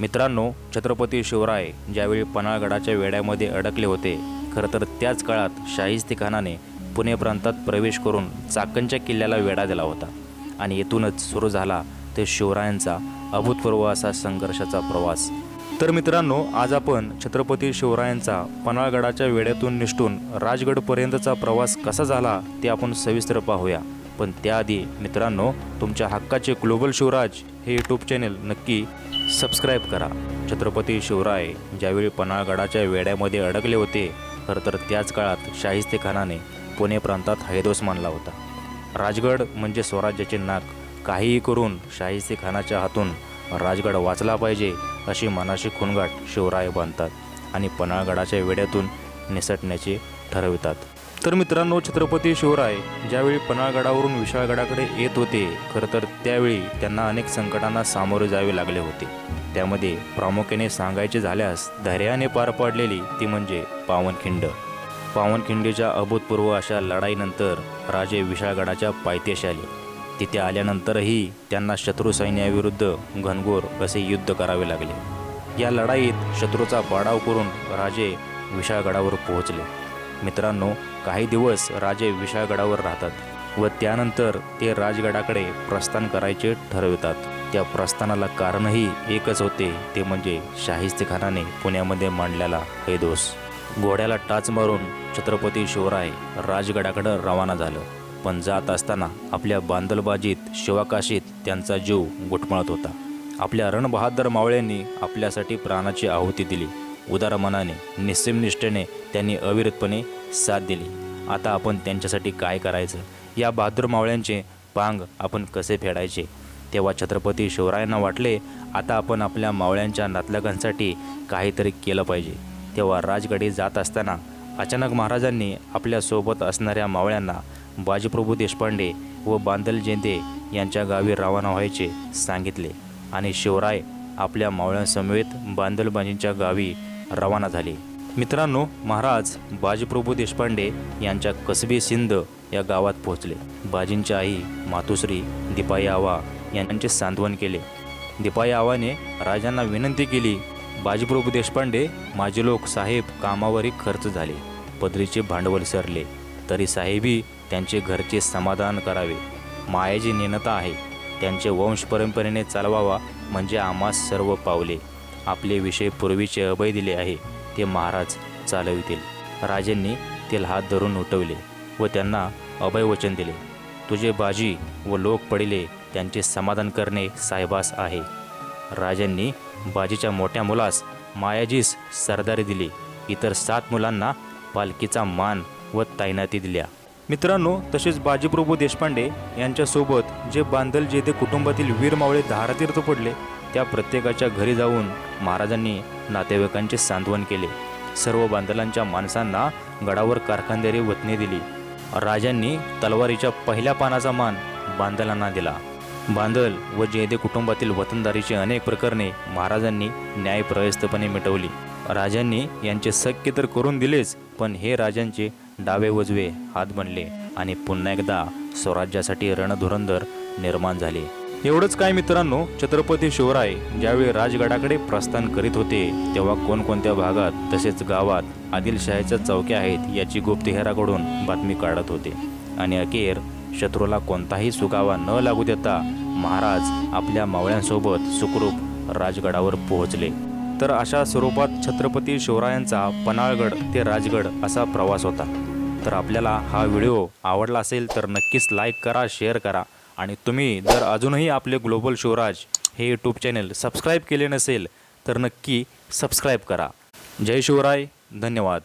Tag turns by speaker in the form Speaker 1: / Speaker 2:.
Speaker 1: मित्रांनो छत्रपती शिवराय ज्यावेळी पन्हाळगडाच्या वेड्यामध्ये अडकले होते खरं तर त्याच काळात शाहिस्ते खानाने पुणे प्रांतात प्रवेश करून चाकणच्या किल्ल्याला वेढा दिला होता. आणि येथूनच सुरू झाला ते शिवरायांचा अभूतपूर्व असा संघर्षाचा प्रवास. तर मित्रांनो आज आपण छत्रपती शिवरायांचा पन्हाळगडाच्या वेड्यातून निष्ठून राजगडपर्यंतचा प्रवास कसा झाला ते आपण सविस्तर पाहूया. पण त्याआधी मित्रांनो तुमच्या हक्काचे ग्लोबल शिवराज हे यूट्यूब चॅनेल नक्की सबस्क्राईब करा. छत्रपती शिवराय ज्यावेळी पन्हाळगडाच्या वेड्यामध्ये अडकले होते खरं तर त्याच काळात शाहिस्ते खानाने पुणे प्रांतात हैदोस मानला होता. राजगड म्हणजे स्वराज्याचे नाक. काहीही करून शाहिस्ते खानाच्या हातून राजगड वाचला पाहिजे अशी मनाशी खुणगाट शिवराय बांधतात आणि पन्हाळगडाच्या वेड्यातून निसटण्याचे ठरवितात. तर मित्रांनो छत्रपती शिवराय ज्यावेळी पन्हाळगडावरून विशाळगडाकडे येत होते खरं तर त्यावेळी त्यांना अनेक संकटांना सामोरे जावे लागले होते. त्यामध्ये प्रामुख्याने सांगायचे झाल्यास धैर्याने पार पाडलेली ती म्हणजे पावनखिंड. पावनखिंडीच्या अभूतपूर्व अशा लढाईनंतर राजे विशाळगडाच्या पायथ्याशी आले. तिथे आल्यानंतरही त्यांना शत्रू सैन्याविरुद्ध घनघोर असे युद्ध करावे लागले. या लढाईत शत्रूचा पाडाव करून राजे विशाळगडावर पोहोचले. मित्रांनो काही दिवस राजे विशाळगडावर राहतात व त्यानंतर ते राजगडाकडे प्रस्थान करायचे ठरवितात. त्या प्रस्थानाला कारणही एकच होते ते म्हणजे शाहिस्तखानाने पुण्यामध्ये मांडलेला हे दोष. घोड्याला टाच मारून छत्रपती शिवराय राजगडाकडं रवाना झालं पण जात असताना आपल्या बांदलबाजीत शिवाकाशीत त्यांचा जीव गुटमळत होता. आपल्या रणबहादर मावळ्यांनी आपल्यासाठी प्राणाची आहुती दिली. उदार मनाने निस्सेमनिष्ठेने त्यांनी अविरतपणे साथ दिली. आता आपण त्यांच्यासाठी काय करायचं? या बहादूर मावळ्यांचे पांग आपण कसे फेडायचे? तेव्हा छत्रपती शिवरायांना वाटले आता आपण आपल्या मावळ्यांच्या नातलगांसाठी काहीतरी केलं पाहिजे. तेव्हा राजगडी जात असताना अचानक महाराजांनी आपल्यासोबत असणाऱ्या मावळ्यांना बाजीप्रभू देशपांडे व बांदल जेंदे यांच्या गावी रवाना व्हायचे सांगितले. आणि शिवराय आपल्या मावळ्यांसमवेत बांदलबाजींच्या गावी रवाना झाले. मित्रांनो महाराज बाजीप्रभू देशपांडे यांच्या कसबी सिंध या गावात पोहोचले. बाजींच्या आई मातुश्री दीपाई आवा यांचे सांत्वन केले. दीपाई आवाने राजांना विनंती केली बाजीप्रभू देशपांडे माझे लोक साहेब कामावरही खर्च झाले पदरीचे भांडवल सरले तरी साहेबी त्यांचे घरचे समाधान करावे. मायाची नेनता आहे त्यांचे वंश परंपरेने चालवावा म्हणजे आम्हास सर्व पावले. आपले विषय पूर्वीचे अभय दिले आहे ते महाराज चालवितील. राजांनी तेल हात धरून उठवले व त्यांना अभयवचन दिले. तुझे बाजी व लोक पडिले त्यांचे समाधान करणे साहेबास आहे. राजांनी बाजीच्या मोठ्या मुलास मायाजीस सरदारी दिली. इतर सात मुलांना पालखीचा मान व तैनाती दिल्या. मित्रांनो तसेच बाजीप्रभू देशपांडे यांच्यासोबत जे बांधल जेथे कुटुंबातील वीर मावळे धारातीर्थ पडले त्या प्रत्येकाच्या घरी जाऊन महाराजांनी नातेवाईकांचे सांत्वन केले. सर्व बांधलांच्या माणसांना गडावर कारखानदारी वतने दिली. राजांनी तलवारीच्या पहिल्या पानाचा मान बांदलांना दिला. बांदल व जेदे कुटुंबातील वतनदारीची अनेक प्रकरणे महाराजांनी न्यायप्रयस्तपणे मिटवली. राजांनी यांचे शक्य तर करून दिलेच पण हे राजांचे डावे उजवे हात बनले आणि पुन्हा एकदा स्वराज्यासाठी रणधुरंधर निर्माण झाले. एवढंच काय मित्रांनो छत्रपती शिवराय ज्यावेळी राजगडाकडे प्रस्थान करीत होते तेव्हा कोणकोणत्या भागात तसेच गावात आदिलशाहीच्या चौक्या आहेत याची गुप्तहेराकडून बातमी काढत होते. आणि अखेर शत्रूला कोणताही सुगावा न लागू देता महाराज आपल्या मावळ्यांसोबत सुखरूप राजगडावर पोहोचले. तर अशा स्वरूपात छत्रपती शिवरायांचा पन्हाळगड ते राजगड असा प्रवास होता. तर आपल्याला हा व्हिडिओ आवडला असेल तर नक्कीच लाईक करा शेअर करा. आणि तुम्ही जर अजूनही आपले ग्लोबल शिवराज हे यूट्यूब चॅनल सबस्क्राईब केले नसेल तर नक्की सबस्क्राईब करा. जय शिवराय धन्यवाद.